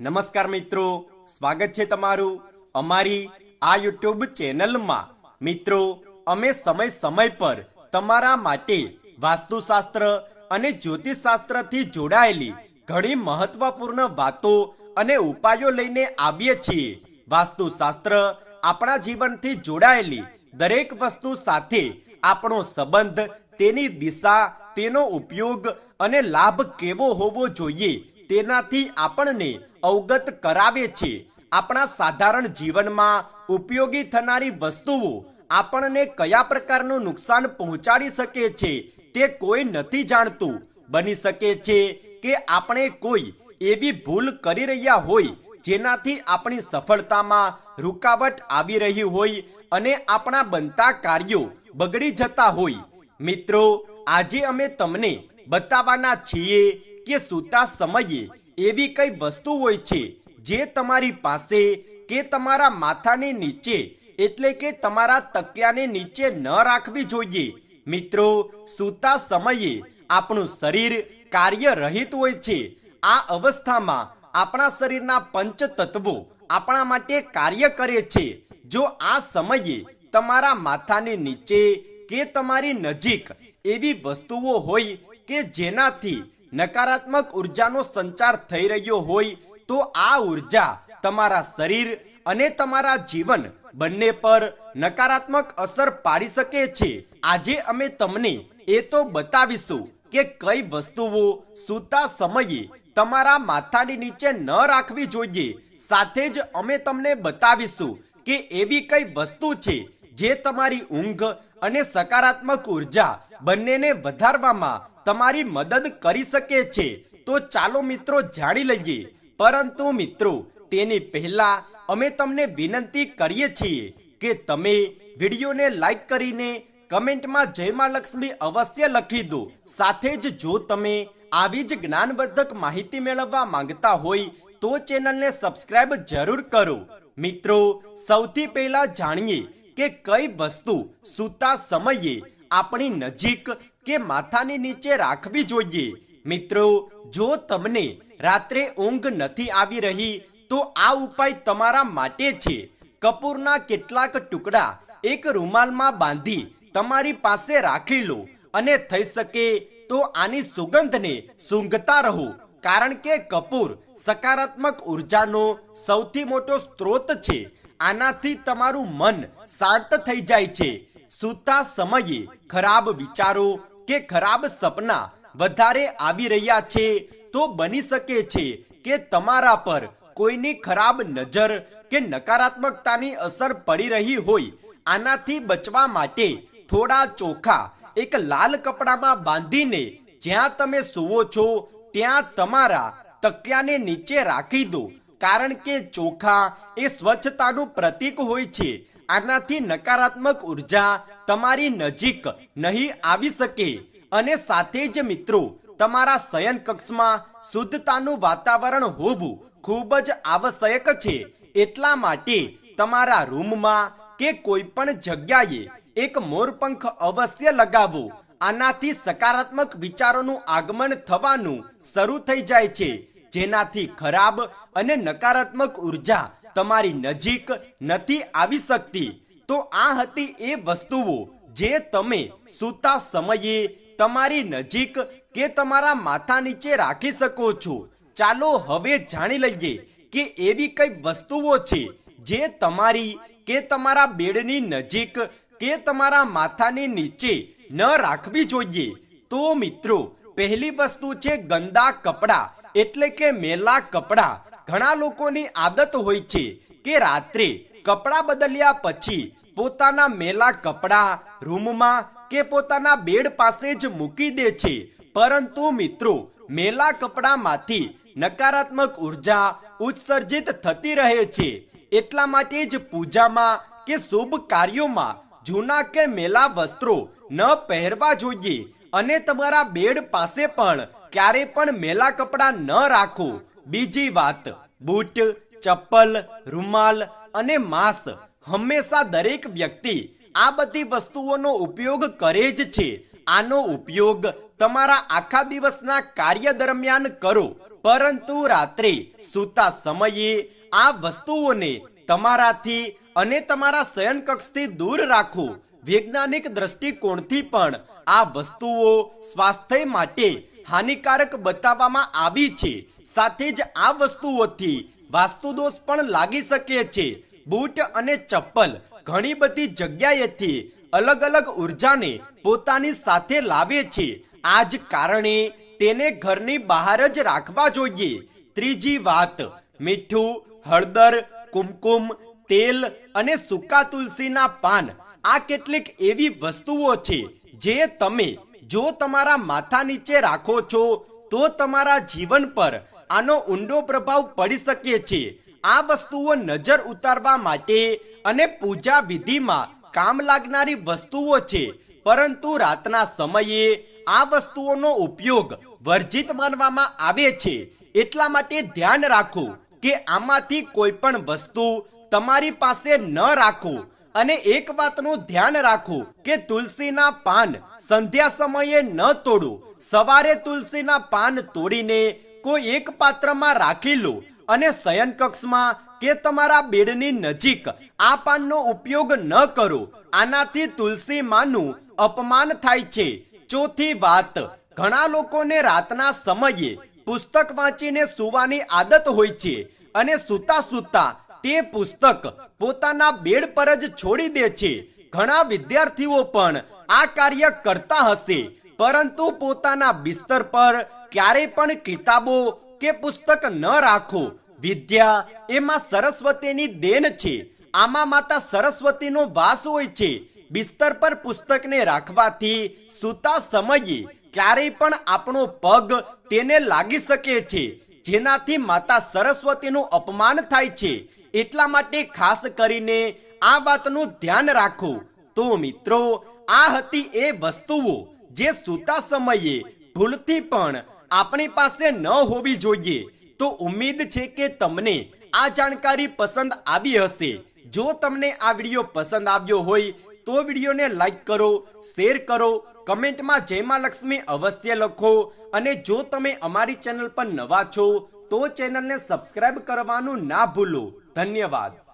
નમસ્કાર મિત્રો, સ્વાગત છે તમારું અમારી આ યુટ્યુબ ચેનલમાં. મિત્રો, અમે સમય સમય પર તમારા માટે વાસ્તુશાસ્ત્ર અને જ્યોતિષશાસ્ત્રથી જોડાયેલી ઘણી મહત્વપૂર્ણ વાતો અને ઉપાયો લઈને આવીએ છીએ. વાસ્તુશાસ્ત્ર આપણા જીવનથી જોડાયેલી દરેક વસ્તુ સાથે આપણો સંબંધ, તેની દિશા, તેનો ઉપયોગ અને લાભ કેવો હોવો જોઈએ તેનાથી આપણને અવગત કરાવે છે. આપણા સાધારણ જીવનમાં ઉપયોગી થનારી વસ્તુઓ આપણને કયા પ્રકારનું નુકસાન પહોંચાડી શકે છે તે કોઈ નથી જાણતું. બની શકે છે કે આપણે કોઈ એવી ભૂલ કરી રહ્યા હોય જેનાથી આપણી સફળતામાં રૂકાવટ આવી રહી હોય અને આપણા બનતા કાર્યો બગડી જતા હોય. મિત્રો, આજે અમે તમને બતાવવાના છીએ કે સૂતા સમયે એવી કઈ વસ્તુ હોય છે જે તમારી પાસે કે તમારા માથાની નીચે, એટલે કે તમારા તકિયાની નીચે ન રાખવી જોઈએ? મિત્રો, સૂતા સમયે આપણું શરીર કાર્યરહિત હોય છે. આ અવસ્થામાં આપણા શરીરના પંચ તત્વો આપણા માટે કાર્ય કરે છે. જો આ સમયે તમારા માથાની નીચે કે તમારી નજીક એવી વસ્તુઓ હોય કે જેનાથી નકારાત્મક ઉર્જાનો સંચાર થઈ રહ્યો હોય તો આ ઊર્જા તમારા શરીર અને તમારા જીવન બંને પર નકારાત્મક અસર પાડી શકે છે. આજે અમે તમને એ તો બતાવીશું કે કઈ વસ્તુઓ સૂતા સમયે તમારા માથાની નીચે ન રાખવી જોઈએ. સાથે જ અમે તમને બતાવીશું કે એવી કઈ વસ્તુ છે જે તમારી ઊંઘ અને સકારાત્મક ઊર્જા બંનેને વધારવામાં તમારી મદદ કરી શકે છે. તો ચાલો મિત્રો જાણી લઈએ. પરંતુ મિત્રો, તેની પહેલા અમે તમને વિનંતી કરીએ છીએ કે તમે વિડીયોને લાઈક કરીને કમેન્ટમાં જય લક્ષ્મી અવશ્ય લખી દો. સાથે જ જો તમે આવી જ જ્ઞાનવર્ધક માહિતી મેળવવા માંગતા હોય, તો ચેનલને સબસ્ક્રાઇબ જરૂર કરો. મિત્રો, સૌથી પહેલા જાણીએ કે કઈ વસ્તુ સૂતા સમયે આપણી નજીક કે માથાની નીચે રાખવી જોઈએ. મિત્રો, જો તમને રાત્રે ઊંઘ નથી આવી રહી, તો આ ઉપાય તમારા માટે છે. કપૂરના કેટલાક ટુકડા એક રૂમાલમાં બાંધી તમારી પાસે રાખી લો અને થઈ શકે તો આની સુગંધને સૂંઘતા રહો. કારણ કે કપૂર સકારાત્મક ઉર્જાનો સૌથી મોટો સ્ત્રોત છે. આનાથી તમારું મન શાંત થઈ જાય છે. સૂતા સમયે ખરાબ વિચારો કે ખરાબ સપના વધારે આવી રહ્યા છે, તો બની શકે છે કે તમારા પર કોઈની ખરાબ નજર કે નકારાત્મકતાની અસર પડી રહી હોય, આનાથી બચવા માટે થોડા ચોખા એક લાલ કપડામાં બાંધીને જ્યાં તમે સુવો છો, ત્યાં તમારા તકિયાને નીચે રાખી દો, કારણ કે ચોખા એ સ્વચ્છતાનું પ્રતીક હોય છે, આનાથી નકારાત્મક ઊર્જા તમારી નજીક નહીં આવી શકે. અને સાથે જ મિત્રો, તમારા શયન કક્ષમાં શુદ્ધતાનું વાતાવરણ હોવું ખૂબ જ આવશ્યક છે. એટલા માટે તમારા રૂમમાં કે કોઈ પણ જગ્યાએ એક મોરપંખ અવશ્ય લગાવો. આનાથી સકારાત્મક વિચારોનું આગમન થવાનું શરૂ થઈ જાય છે. જેનાથી ખરાબ અને નકારાત્મક ઊર્જા તમારી નજીક નથી આવી શકતી. તો આ હતી એ વસ્તુઓ જે તમે સૂતા સમયે તમારી નજીક કે તમારા માથા નીચે રાખી શકો છો. ચાલો હવે જાણી લઈએ કે એવી કઈ વસ્તુઓ છે જે તમારી કે તમારા બેડની નજીક કે તમારા માથાની નીચે ન રાખવી જોઈએ. તો મિત્રો, પહેલી વસ્તુ છે ગંદા કપડાં, એટલે કે મેલા કપડાં. ઘણા લોકોની આદત હોય છે કે રાત્રે કપડાં બદલ્યા પછી પોતાના મેલા કપડાં રૂમમાં કે પોતાના બેડ પાસે જ મૂકી દે છે. પરંતુ મિત્રો, મેલા કપડામાંથી નકારાત્મક ઊર્જા ઉત્સર્જિત થતી રહે છે. એટલા માટે જ પૂજામાં કે શુભ કાર્યોમાં જૂના કે મેલા વસ્ત્રો ન પહેરવા જોઈએ અને તમારા બેડ પાસે પણ ક્યારે પણ મેલા કપડાં ન રાખો. બીજી વાત, બૂટ, ચપ્પલ, રૂમાલ અને માસ. હંમેશા દરેક વ્યક્તિ આ બધી વસ્તુઓનો ઉપયોગ કરે જ છે. આનો ઉપયોગ તમારા આખા દિવસના કાર્ય દરમિયાન કરો. પરંતુ રાત્રે સૂતા સમયે આ વસ્તુઓને તમારાથી અને તમારા શયનકક્ષથી દૂર રાખો. વૈજ્ઞાનિક દ્રષ્ટિકોણથી પણ આ વસ્તુઓ સ્વાસ્થ્ય માટે હાનિકારક બતાવવામાં આવી છે. સાથે જ આ વસ્તુઓથી વાસ્તુદોષ પણ લાગી શકે છે. બૂટ અને ચપ્પલ ઘણી બધી જગ્યાએથી અલગ અલગ ઉર્જાને પોતાની સાથે લાવે છે. આ જ કારણે તેને ઘરની બહાર જ રાખવા જોઈએ. ત્રીજી વાત, મીઠું, હળદર, કુમકુમ, તેલ અને સૂકા તુલસીના પાન. આ કેટલીક એવી વસ્તુઓ છે જે તમે જો તમારા માથા નીચે રાખો છો, તો તમારા જીવન પર આનો ઊંડો પ્રભાવ પડી શકે છે. આ વસ્તુઓ નજર ઉતારવા માટે અને પૂજા વિધિમાં કામ લાગનારી વસ્તુઓ છે. પરંતુ રાતના સમયે આ વસ્તુઓનો ઉપયોગ વર્જિત માનવામાં આવે છે. એટલા માટે ધ્યાન રાખો કે આમાંથી કોઈ પણ વસ્તુ તમારી પાસે ન રાખો. અને એક વાતનું ધ્યાન રાખો કે તુલસીના પાન સંધ્યા સમયે ન તોડો. સવારે તુલસીના પાન તોડીને કોઈ એક પાત્રમાં રાખી લો અને શયન કક્ષમાં કે તમારા બેડની નજીક આ પાનનો ઉપયોગ ન કરો. આનાથી તુલસી માનું અપમાન થાય છે. ચોથી વાત, ઘણા લોકોને રાતના સમયે પુસ્તક વાંચીને સૂવાની આદત હોય છે અને સૂતા સૂતા તે પુસ્તક પોતાના બેડ પર જ છોડી દે છે. ઘણા વિદ્યાર્થીઓ પણ આ કાર્ય કરતા હશે, પરંતુ પોતાના બિસ્તર પર ક્યારેય પણ કિતાબો કે પુસ્તક ન રાખો. વિદ્યા એમાં સરસ્વતીની દેન છે. આમાં માતા સરસ્વતીનો વાસ હોય છે. બિસ્તર પર પુસ્તકને રાખવાથી સૂતા સમયે ક્યારેય પણ આપણો પગ તેને લાગી શકે છે. જેનાથી માતા સરસ્વતીનું અપમાન થાય છે. એટલા માટે ખાસ કરીને આ વાતનું ધ્યાન રાખો. તો મિત્રો, આ હતી એ વસ્તુઓ જે સૂતા સમયે ભૂલથી પણ આપણી પાસે ન હોવી જોઈએ. તો ઉમ્મીદ છે કે તમને આ જાણકારી પસંદ આવી હશે. જો તમને આ વીડિયો પસંદ આવ્યો હોય, તો વિડીયોને લાઈક કરો, શેર કરો, કમેન્ટમાં જયમાં લક્ષ્મી અવશ્ય લખો. અને જો તમે અમારી ચેનલ પર નવા છો, તો ચેનલને સબસ્ક્રાઈબ કરવાનું ના ભૂલો. ધન્યવાદ.